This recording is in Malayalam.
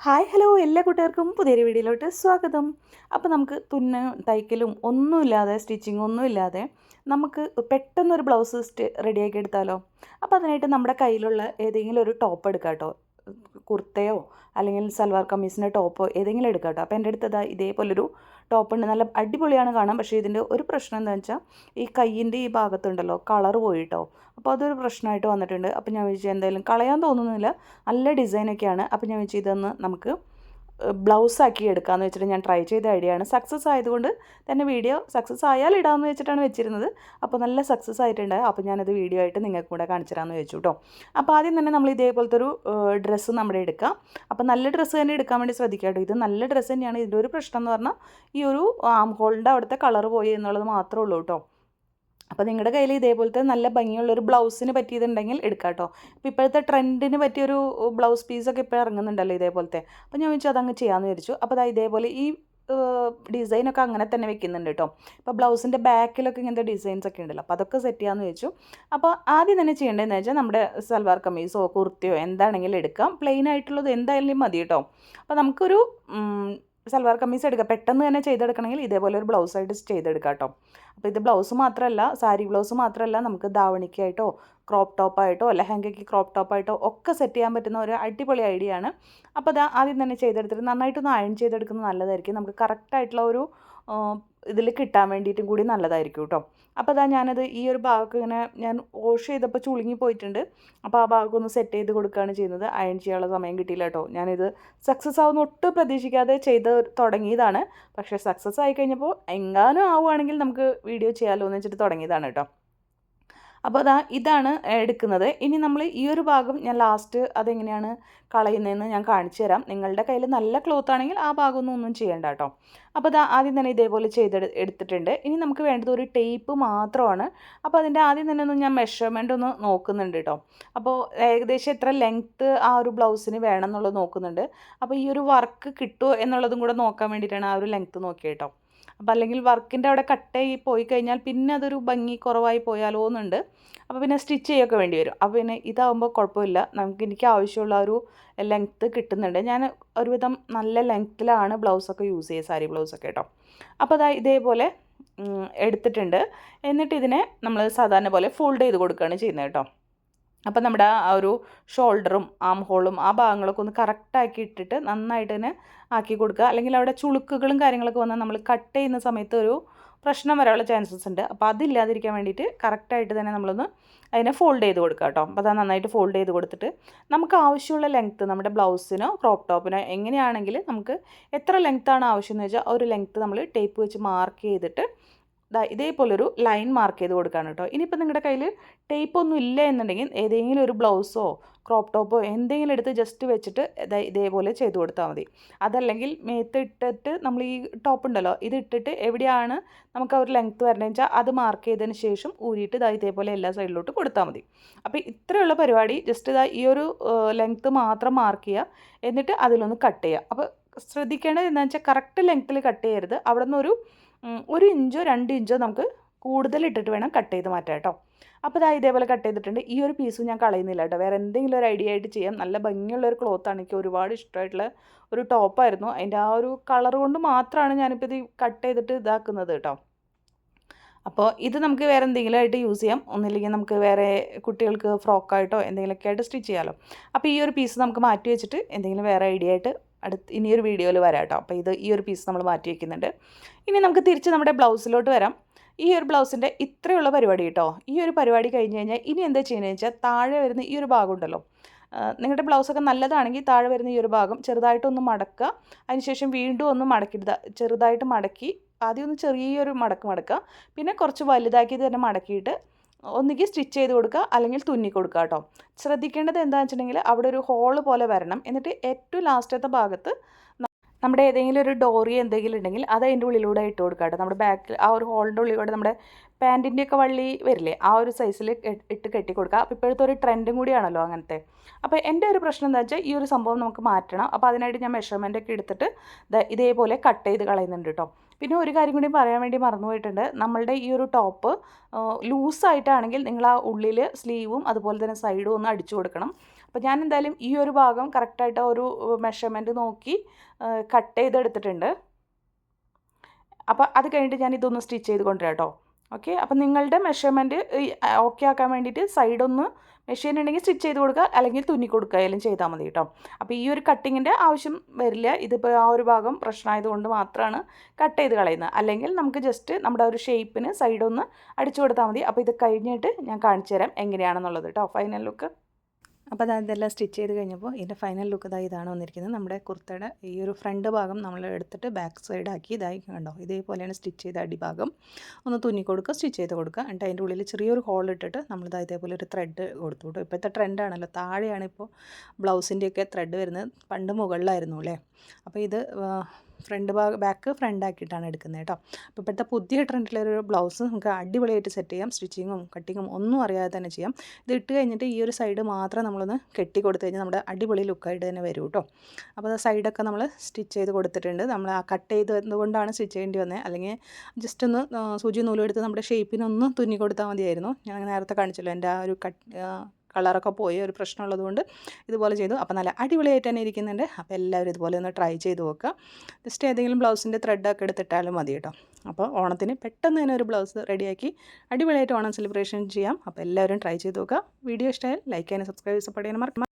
ഹായ് ഹലോ എല്ലാ കൂട്ടുകാർക്കും പുതിയൊരു വീഡിയോയിലോട്ട് സ്വാഗതം. അപ്പോൾ നമുക്ക് തുന്ന തയ്ക്കലും ഒന്നുമില്ലാതെ സ്റ്റിച്ചിങ് ഒന്നുമില്ലാതെ നമുക്ക് പെട്ടെന്നൊരു ബ്ലൗസ് റെഡിയാക്കി എടുത്താലോ? അപ്പോൾ അതിനായിട്ട് നമ്മുടെ കയ്യിലുള്ള ഏതെങ്കിലും ഒരു ടോപ്പ് എടുക്കാം കേട്ടോ കുർത്തയോ അല്ലെങ്കിൽ സൽവാർ കമ്മീസിന്റെ ടോപ്പോ ഏതെങ്കിലും എടുക്കാം കേട്ടോ. അപ്പോൾ എന്റെ അടുത്ത് ഇതാ ഇതേപോലൊരു ടോപ്പ് ഉണ്ട്. നല്ല അടിപൊളിയാണ് കാണാൻ. പക്ഷേ ഇതിന്റെ ഒരു പ്രശ്നം എന്താണെന്ന് വെച്ചാൽ ഈ കയ്യിന്റെ ഈ ഭാഗത്തുണ്ടല്ലോ കളർ പോയിട്ടോ. അപ്പോൾ അതൊരു പ്രശ്നമായിട്ട് വന്നിട്ടുണ്ട്. അപ്പോൾ ഞാൻ വിചാരിച്ചു എന്തായാലും കളയാൻ തോന്നുന്നില്ല. നല്ല ഡിസൈനൊക്കെയാണ്. അപ്പോൾ ഞാൻ വിചാരിച്ചു ഇതൊന്ന് നമുക്ക് ബ്ലൗസ് ആക്കി എടുക്കാമെന്ന് വെച്ചിട്ട് ഞാൻ ട്രൈ ചെയ്ത ഐഡിയ ആണ്. സക്സസ് ആയതുകൊണ്ട് തന്നെ വീഡിയോ സക്സസ് ആയാൽ ഇടാമെന്ന് വെച്ചിട്ടാണ് വെച്ചിരുന്നത്. അപ്പോൾ നല്ല സക്സസ് ആയിട്ടുണ്ട് അപ്പോൾ ഞാനത് വീഡിയോ ആയിട്ട് നിങ്ങൾക്ക് കൂടെ കാണിച്ചു തരാമെന്ന് വെച്ചു കേട്ടോ അപ്പോൾ ആദ്യം തന്നെ നമ്മൾ ഇതേപോലത്തെ ഒരു ഡ്രസ്സ് നമ്മുടെ എടുക്കാം. അപ്പോൾ നല്ല ഡ്രസ്സ് തന്നെ എടുക്കാൻ വേണ്ടി ശ്രദ്ധിക്കുക കേട്ടോ ഇത് നല്ല ഡ്രസ്സ് തന്നെയാണ്. ഇതിന്റെ ഒരു പ്രശ്നം എന്ന് പറഞ്ഞാൽ ഈ ഒരു ആം ഹോളിന്റെ അവിടുത്തെ കളർ പോയി എന്നുള്ളത് മാത്രമേ ഉള്ളൂ കേട്ടോ അപ്പോൾ നിങ്ങളുടെ കയ്യിൽ ഇതേപോലത്തെ നല്ല ഭംഗിയുള്ള ഒരു ബ്ലൗസിന് പറ്റിയതുണ്ടെങ്കിൽ എടുക്കാം കേട്ടോ അപ്പോൾ ഇപ്പോഴത്തെ ട്രെൻഡിന് പറ്റിയൊരു ബ്ലൗസ് പീസൊക്കെ ഇപ്പോൾ ഇറങ്ങുന്നുണ്ടല്ലോ ഇതേപോലത്തെ. അപ്പോൾ ഞാൻ വെച്ചാൽ അതങ്ങ് ചെയ്യാമെന്ന് വിചാരിച്ചു. അപ്പോൾ അതാ ഇതേപോലെ ഈ ഡിസൈനൊക്കെ അങ്ങനെ തന്നെ വെക്കുന്നുണ്ട് കേട്ടോ ഇപ്പോൾ ബ്ലൗസിന്റെ ബാക്കിലൊക്കെ ഇങ്ങനത്തെ ഡിസൈൻസ് ഒക്കെ ഉണ്ടല്ലോ. അപ്പോൾ അതൊക്കെ സെറ്റ് ചെയ്യാമെന്ന് വെച്ചു അപ്പോൾ ആദ്യം തന്നെ ചെയ്യേണ്ടതെന്ന് വെച്ചാൽ നമ്മുടെ സൽവാർ കമ്മീസോ കുർത്തിയോ എന്താണെങ്കിലും എടുക്കാം. പ്ലെയിൻ ആയിട്ടുള്ളത് എന്തായാലും മതി കേട്ടോ അപ്പോൾ നമുക്കൊരു സൽവാർ കമ്മീസ് എടുക്കുക. പെട്ടെന്ന് തന്നെ ചെയ്തെടുക്കണമെങ്കിൽ ഇതേപോലെ ഒരു ബ്ലൗസ് ആയിട്ട് ചെയ്തെടുക്കാം കേട്ടോ. അപ്പോൾ ഇത് ബ്ലൗസ് മാത്രമല്ല സാരി ബ്ലൗസ് മാത്രമല്ല നമുക്ക് ധാവണിക്കായിട്ടോ ക്രോപ്പ് ടോപ്പായിട്ടോ ലെഹങ്കയ്ക്ക് ക്രോപ്പ് ടോപ്പായിട്ടോ ഒക്കെ സെറ്റ് ചെയ്യാൻ പറ്റുന്ന ഒരു അടിപൊളി ഐഡിയ ആണ്. അപ്പോൾ അത് ആദ്യം തന്നെ ചെയ്തെടുത്തിട്ട് നന്നായിട്ടൊന്ന് അയൺ ചെയ്തെടുക്കുന്നത് നല്ലതായിരിക്കും. നമുക്ക് കറക്റ്റായിട്ടുള്ള ഒരു ഇതിൽ കിട്ടാൻ വേണ്ടിയിട്ടും കൂടി നല്ലതായിരിക്കും കേട്ടോ അപ്പോൾ അതാ ഞാനത് ഈ ഒരു ഭാഗമൊക്കെ ഇങ്ങനെ ഞാൻ വാഷ് ചെയ്തപ്പോൾ ചുളുങ്ങി പോയിട്ടുണ്ട്. അപ്പോൾ ആ ഭാഗമൊക്കെ ഒന്ന് സെറ്റ് ചെയ്ത് കൊടുക്കുകയാണ് ചെയ്യുന്നത്. അയൺ ചെയ്യാനുള്ള സമയം കിട്ടിയില്ല കേട്ടോ ഞാനിത് സക്സസ് ആവുന്ന ഒട്ടും പ്രതീക്ഷിക്കാതെ ചെയ്ത് തുടങ്ങിയതാണ്. പക്ഷേ സക്സസ് ആയി കഴിഞ്ഞപ്പോൾ എങ്ങാനും ആവുകയാണെങ്കിൽ നമുക്ക് വീഡിയോ ചെയ്യാമല്ലോ എന്ന് വെച്ചിട്ട് തുടങ്ങിയതാണ് കേട്ടോ അപ്പോൾ അതാ ഇതാണ് എടുക്കുന്നത്. ഇനി നമ്മൾ ഈ ഒരു ഭാഗം ഞാൻ ലാസ്റ്റ് അതെങ്ങനെയാണ് കളയുന്നതെന്ന് ഞാൻ കാണിച്ചു തരാം. നിങ്ങളുടെ കയ്യിൽ നല്ല ക്ലോത്ത് ആണെങ്കിൽ ആ ഭാഗമൊന്നും ഒന്നും ചെയ്യേണ്ട കേട്ടോ. അപ്പോൾ അതാ ആദ്യം തന്നെ ഇതേപോലെ ചെയ്ത് എടുത്തിട്ടുണ്ട്. ഇനി നമുക്ക് വേണ്ടത് ഒരു ടേപ്പ് മാത്രമാണ്. അപ്പോൾ അതിന്റെ ആദ്യം തന്നെ ഒന്ന് ഞാൻ മെഷർമെന്റ് ഒന്ന് നോക്കുന്നുണ്ട് കേട്ടോ. അപ്പോൾ ഏകദേശം എത്ര ലെങ്ത്ത് ആ ഒരു ബ്ലൗസിന് വേണം എന്നുള്ളത് നോക്കുന്നുണ്ട്. അപ്പോൾ ഈ ഒരു വർക്ക് കിട്ടുമോ എന്നുള്ളതും കൂടെ നോക്കാൻ വേണ്ടിയിട്ടാണ് ആ ഒരു ലെങ്ത്ത് നോക്കിയത് കേട്ടോ. അപ്പോൾ അല്ലെങ്കിൽ വർക്കിന്റെ അവിടെ കട്ടായി പോയി കഴിഞ്ഞാൽ പിന്നെ അതൊരു ഭംഗി കുറവായി പോയാലോ എന്നുണ്ട്. അപ്പോൾ പിന്നെ സ്റ്റിച്ച് ചെയ്യൊക്കെ വേണ്ടി വരും. അപ്പോൾ പിന്നെ ഇതാവുമ്പോൾ കുഴപ്പമില്ല. നമുക്ക് എനിക്ക് ആവശ്യമുള്ള ഒരു ലെങ്ത്ത് കിട്ടുന്നുണ്ട്. ഞാൻ ഒരുവിധം നല്ല ലെങ്ത്തിലാണ് ബ്ലൗസൊക്കെ യൂസ് ചെയ്യുക സാരി ബ്ലൗസൊക്കെ കേട്ടോ. അപ്പോൾ അതാ ഇതേപോലെ എടുത്തിട്ടുണ്ട്. എന്നിട്ട് ഇതിനെ നമ്മൾ സാധാരണ പോലെ ഫോൾഡ് ചെയ്ത് കൊടുക്കുകയാണ് ചെയ്യുന്നത് കേട്ടോ. അപ്പം നമ്മുടെ ആ ഒരു ഷോൾഡറും ആം ഹോളും ആ ഭാഗങ്ങളൊക്കെ ഒന്ന് കറക്റ്റാക്കി ഇട്ടിട്ട് നന്നായിട്ട് തന്നെ ആക്കി കൊടുക്കുക. അല്ലെങ്കിൽ അവിടെ ചുളുക്കുകളും കാര്യങ്ങളൊക്കെ വന്നാൽ നമ്മൾ കട്ട് ചെയ്യുന്ന സമയത്ത് ഒരു പ്രശ്നം വരാനുള്ള ചാൻസസ് ഉണ്ട്. അപ്പോൾ അതില്ലാതിരിക്കാൻ വേണ്ടിയിട്ട് കറക്റ്റായിട്ട് തന്നെ നമ്മളൊന്ന് അതിനെ ഫോൾഡ് ചെയ്ത് കൊടുക്കുക കേട്ടോ. അപ്പോൾ അത് നന്നായിട്ട് ഫോൾഡ് ചെയ്ത് കൊടുത്തിട്ട് നമുക്ക് ആവശ്യമുള്ള ലെങ്ത്ത് നമ്മുടെ ബ്ലൗസിനോ ക്രോപ്പ് ടോപ്പിനോ എങ്ങനെയാണെങ്കിൽ നമുക്ക് എത്ര ലെങ്ത്താണ് ആവശ്യം എന്ന് വെച്ചാൽ ഒരു ലെങ്ത്ത് നമ്മൾ ടേപ്പ് വെച്ച് മാർക്ക് ചെയ്തിട്ട് ദാ ഇതേപോലൊരു ലൈൻ മാർക്ക് ചെയ്ത് കൊടുക്കുകയാണ് കേട്ടോ ഇനിയിപ്പോൾ നിങ്ങളുടെ കയ്യിൽ ടേപ്പ് ഒന്നും ഇല്ല എന്നുണ്ടെങ്കിൽ ഏതെങ്കിലും ഒരു ബ്ലൗസോ ക്രോപ്പ് ടോപ്പോ എന്തെങ്കിലും എടുത്ത് ജസ്റ്റ് വെച്ചിട്ട് ഇതേപോലെ ചെയ്ത് കൊടുത്താൽ മതി. അതല്ലെങ്കിൽ മേത്ത് ഇട്ടിട്ട് നമ്മൾ ഈ ടോപ്പ് ഉണ്ടല്ലോ ഇത് ഇട്ടിട്ട് എവിടെയാണ് നമുക്ക് ആ ഒരു ലെങ്ത്ത് വരണമെന്ന് വെച്ചാൽ അത് മാർക്ക് ചെയ്തതിന് ശേഷം ഊരിയിട്ട് ഇതാ ഇതേപോലെ എല്ലാ സൈഡിലോട്ട് കൊടുത്താൽ മതി. അപ്പോൾ ഇത്രയുള്ള പരിപാടി ജസ്റ്റ് ഇതാ ഈ ഒരു ലെങ്ത്ത് മാത്രം മാർക്ക് ചെയ്യുക എന്നിട്ട് അതിലൊന്ന് കട്ട് ചെയ്യുക അപ്പോൾ ശ്രദ്ധിക്കേണ്ടത് എന്താണെന്ന് വെച്ചാൽ കറക്റ്റ് ലെങ്ത്തിൽ കട്ട് ചെയ്യരുത്. അവിടെ നിന്ന് ഒരു ഇഞ്ചോ രണ്ട് ഇഞ്ചോ നമുക്ക് കൂടുതൽ ഇട്ടിട്ട് വേണം കട്ട് ചെയ്ത് മാറ്റാം കേട്ടോ. അപ്പോൾ ഇതാ ഇതേപോലെ കട്ട് ചെയ്തിട്ടുണ്ട്. ഈ ഒരു പീസും ഞാൻ കളയുന്നില്ല കേട്ടോ. വേറെ എന്തെങ്കിലും ഒരു ഐഡിയ ആയിട്ട് ചെയ്യാം. നല്ല ഭംഗിയുള്ള ഒരു ക്ലോത്താണ് എനിക്ക് ഒരുപാട് ഇഷ്ടമായിട്ടുള്ള ഒരു ടോപ്പായിരുന്നു അതിന്റെ ആ ഒരു കളർ കൊണ്ട് മാത്രമാണ് ഞാനിപ്പോൾ ഇത് കട്ട് ചെയ്തിട്ട് ഇതാക്കുന്നത് കേട്ടോ. അപ്പോൾ ഇത് നമുക്ക് വേറെ എന്തെങ്കിലും ആയിട്ട് യൂസ് ചെയ്യാം. ഒന്നില്ലെങ്കിൽ നമുക്ക് വേറെ കുട്ടികൾക്ക് ഫ്രോക്കായിട്ടോ എന്തെങ്കിലുമൊക്കെ ആയിട്ട് സ്റ്റിച്ച് ചെയ്യാമല്ലോ അപ്പോൾ ഈ ഒരു പീസ് നമുക്ക് മാറ്റി വെച്ചിട്ട് എന്തെങ്കിലും വേറെ ഐഡിയ ആയിട്ട് അടുത്ത് ഇനിയൊരു വീഡിയോയിൽ വരാം കേട്ടോ അപ്പോൾ ഇത് ഈ ഒരു പീസ് നമ്മൾ മാറ്റി വയ്ക്കുന്നുണ്ട് ഇനി നമുക്ക് തിരിച്ച് നമ്മുടെ ബ്ലൗസിലോട്ട് വരാം. ഈ ഒരു ബ്ലൗസിന്റെ ഇത്രയുള്ള പരിപാടി കേട്ടോ ഈ ഒരു പരിപാടി കഴിഞ്ഞ് കഴിഞ്ഞാൽ ഇനി എന്താ ചെയ്യുന്നത് വെച്ചാൽ താഴെ വരുന്ന ഈ ഒരു ഭാഗം ഉണ്ടല്ലോ. നിങ്ങളുടെ ബ്ലൗസൊക്കെ നല്ലതാണെങ്കിൽ താഴെ വരുന്ന ഈ ഒരു ഭാഗം ചെറുതായിട്ടൊന്ന് മടക്കുക. അതിനുശേഷം വീണ്ടും ഒന്ന് മടക്കിടുക ചെറുതായിട്ട് മടക്കി ആദ്യം ഒന്ന് ചെറിയൊരു മടക്ക് മടക്കുക. പിന്നെ കുറച്ച് വലുതാക്കി തന്നെ മടക്കിയിട്ട് ഒന്നുകിൽ സ്റ്റിച്ച് ചെയ്ത് കൊടുക്കുക അല്ലെങ്കിൽ തുന്നി കൊടുക്കുക കേട്ടോ ശ്രദ്ധിക്കേണ്ടത് എന്താണെന്ന് വെച്ചിട്ടുണ്ടെങ്കിൽ അവിടെ ഒരു ഹോൾ പോലെ വരണം. എന്നിട്ട് ഏറ്റവും ലാസ്റ്റത്തെ ഭാഗത്ത് നമ്മുടെ ഏതെങ്കിലും ഒരു ഡോറി എന്തെങ്കിലും ഉണ്ടെങ്കിൽ അത് അതിന്റെ ഉള്ളിലൂടെ ഇട്ട് കൊടുക്കുക കേട്ടോ നമ്മുടെ ബാക്കിൽ ആ ഒരു ഹോളിന്റെ ഉള്ളിലൂടെ നമ്മുടെ പാന്റിന്റെ ഒക്കെ വള്ളി വരില്ലേ ആ ഒരു സൈസിൽ ഇട്ട് കെട്ടി കൊടുക്കുക. അപ്പോൾ ഇപ്പോഴത്തെ ഒരു ട്രെൻഡും കൂടിയാണല്ലോ അങ്ങനത്തെ. അപ്പോൾ എന്റെ ഒരു പ്രശ്നം എന്താ വെച്ചാൽ ഈ ഒരു സംഭവം നമുക്ക് മാറ്റണം. അപ്പോൾ അതിനായിട്ട് ഞാൻ മെഷർമെന്റ് ഒക്കെ എടുത്തിട്ട് ഇതേപോലെ കട്ട് ചെയ്ത് കളയുന്നുണ്ട് കേട്ടോ പിന്നെ ഒരു കാര്യം കൂടി പറയാൻ വേണ്ടി മറന്നുപോയിട്ടുണ്ട്. നമ്മളുടെ ഈ ഒരു ടോപ്പ് ലൂസായിട്ടാണെങ്കിൽ നിങ്ങൾ ആ ഉള്ളിൽ സ്ലീവും അതുപോലെ തന്നെ സൈഡും ഒന്ന് അടിച്ചു കൊടുക്കണം. അപ്പോൾ ഞാൻ എന്തായാലും ഈ ഒരു ഭാഗം കറക്റ്റായിട്ട് ഒരു മെഷർമെന്റ് നോക്കി കട്ട് ചെയ്തെടുത്തിട്ടുണ്ട്. അപ്പോൾ അത് കഴിഞ്ഞിട്ട് ഞാൻ ഇതൊന്ന് സ്റ്റിച്ച് ചെയ്ത് കൊണ്ടുവരാം കേട്ടോ ഓക്കെ അപ്പം നിങ്ങളുടെ മെഷർമെന്റ് ഓക്കെ ആക്കാൻ വേണ്ടിയിട്ട് സൈഡൊന്ന് മെഷീൻ ഉണ്ടെങ്കിൽ സ്റ്റിച്ച് ചെയ്ത് കൊടുക്കുക അല്ലെങ്കിൽ തുന്നി കൊടുക്കുക അതിലും ചെയ്താൽ മതി കേട്ടോ അപ്പോൾ ഈ ഒരു കട്ടിങ്ങിന്റെ ആവശ്യം വരില്ല. ഇതിപ്പോൾ ആ ഒരു ഭാഗം പ്രശ്നമായതുകൊണ്ട് മാത്രമാണ് കട്ട് ചെയ്ത് കളയുന്നത്. അല്ലെങ്കിൽ നമുക്ക് ജസ്റ്റ് നമ്മുടെ ഒരു ഷേപ്പിന് സൈഡൊന്ന് അടിച്ചു കൊടുത്താൽ മതി. അപ്പോൾ ഇത് കഴിഞ്ഞിട്ട് ഞാൻ കാണിച്ചു തരാം എങ്ങനെയാണെന്നുള്ളത് കേട്ടോ ഫൈനൽ ലുക്ക് അപ്പോൾ അത് ഇതെല്ലാം സ്റ്റിച്ച് ചെയ്ത് കഴിഞ്ഞപ്പോൾ ഇതിന്റെ ഫൈനൽ ലുക്ക് ഇതായി ഇതാണ് വന്നിരിക്കുന്നത്. നമ്മുടെ കുർത്തയുടെ ഈ ഒരു ഫ്രണ്ട് ഭാഗം നമ്മൾ എടുത്തിട്ട് ബാക്ക് സൈഡ് ആക്കി ഇതായി കണ്ടോ? ഇതേപോലെയാണ് സ്റ്റിച്ച് ചെയ്ത അടിഭാഗം. ഒന്ന് തുന്നി കൊടുക്കുക സ്റ്റിച്ച് ചെയ്ത് കൊടുക്കുക. എന്നിട്ട് അതിന്റെ ഉള്ളിൽ ചെറിയൊരു ഹോൾ ഇട്ടിട്ട് നമ്മളിതാ ഇതേപോലെ ഒരു ത്രെഡ് കൊടുത്തു കേട്ടോ ഇപ്പോഴത്തെ ട്രെൻഡാണല്ലോ താഴെയാണ് ഇപ്പോൾ ബ്ലൗസിന്റെയൊക്കെ ത്രെഡ് വരുന്നത്. പണ്ട് മുകളിലായിരുന്നു അല്ലേ? അപ്പോൾ ഇത് ഫ്രണ്ട് ഭാഗം ബാക്ക് ഫ്രണ്ട് ആക്കിയിട്ടാണ് എടുക്കുന്നത് കേട്ടോ. അപ്പോൾ ഇപ്പോഴത്തെ പുതിയ ട്രെൻഡിലൊരു ബ്ലൗസ് നമുക്ക് അടിപൊളിയായിട്ട് സെറ്റ് ചെയ്യാം. സ്റ്റിച്ചിങ്ങും കട്ടിങ്ങും ഒന്നും അറിയാതെ തന്നെ ചെയ്യാം. ഇത് ഇട്ട് കഴിഞ്ഞിട്ട് ഈ ഒരു സൈഡ് മാത്രം നമ്മളൊന്ന് കെട്ടി കൊടുത്തു കഴിഞ്ഞാൽ നമ്മുടെ അടിപൊളി ലുക്കായിട്ട് തന്നെ വരും കേട്ടോ. അപ്പോൾ സൈഡൊക്കെ നമ്മൾ സ്റ്റിച്ച് ചെയ്ത് കൊടുത്തിട്ടുണ്ട്. നമ്മൾ ആ കട്ട് ചെയ്ത് എന്തുകൊണ്ടാണ് സ്റ്റിച്ച് ചെയ്യേണ്ടി വന്നത് അല്ലെങ്കിൽ ജസ്റ്റ് ഒന്ന് സൂചി നൂലെടുത്ത് നമ്മുടെ ഷേപ്പിനൊന്ന് തുന്നി കൊടുത്താൽ മതിയായിരുന്നു. ഞാൻ നേരത്തെ കാണിച്ചല്ലോ. എന്റെ ആ ഒരു കട്ട് കളറൊക്കെ പോയ ഒരു പ്രശ്നമുള്ളതുകൊണ്ട് ഇതുപോലെ ചെയ്തു. അപ്പോൾ നല്ല അടിപൊളിയായിട്ട് തന്നെ ഇരിക്കുന്നുണ്ട്. അപ്പോൾ എല്ലാവരും ഇതുപോലെ ഒന്ന് ട്രൈ ചെയ്ത് നോക്കുക. ജസ്റ്റ് ഏതെങ്കിലും ബ്ലൗസിന്റെ ത്രെഡൊക്കെ എടുത്തിട്ടാലും മതി കേട്ടോ. അപ്പോൾ ഓണത്തിന് പെട്ടെന്ന് തന്നെ ഒരു ബ്ലൗസ് റെഡിയാക്കി അടിപൊളിയായിട്ട് ഓണം സെലിബ്രേഷൻ ചെയ്യാം. അപ്പോൾ എല്ലാവരും ട്രൈ ചെയ്ത് നോക്കുക. വീഡിയോ ഇഷ്ടമായാൽ ലൈക്ക് ചെയ്യാനും സബ്സ്ക്രൈബ് ചെയ്യാനും മറക്കാം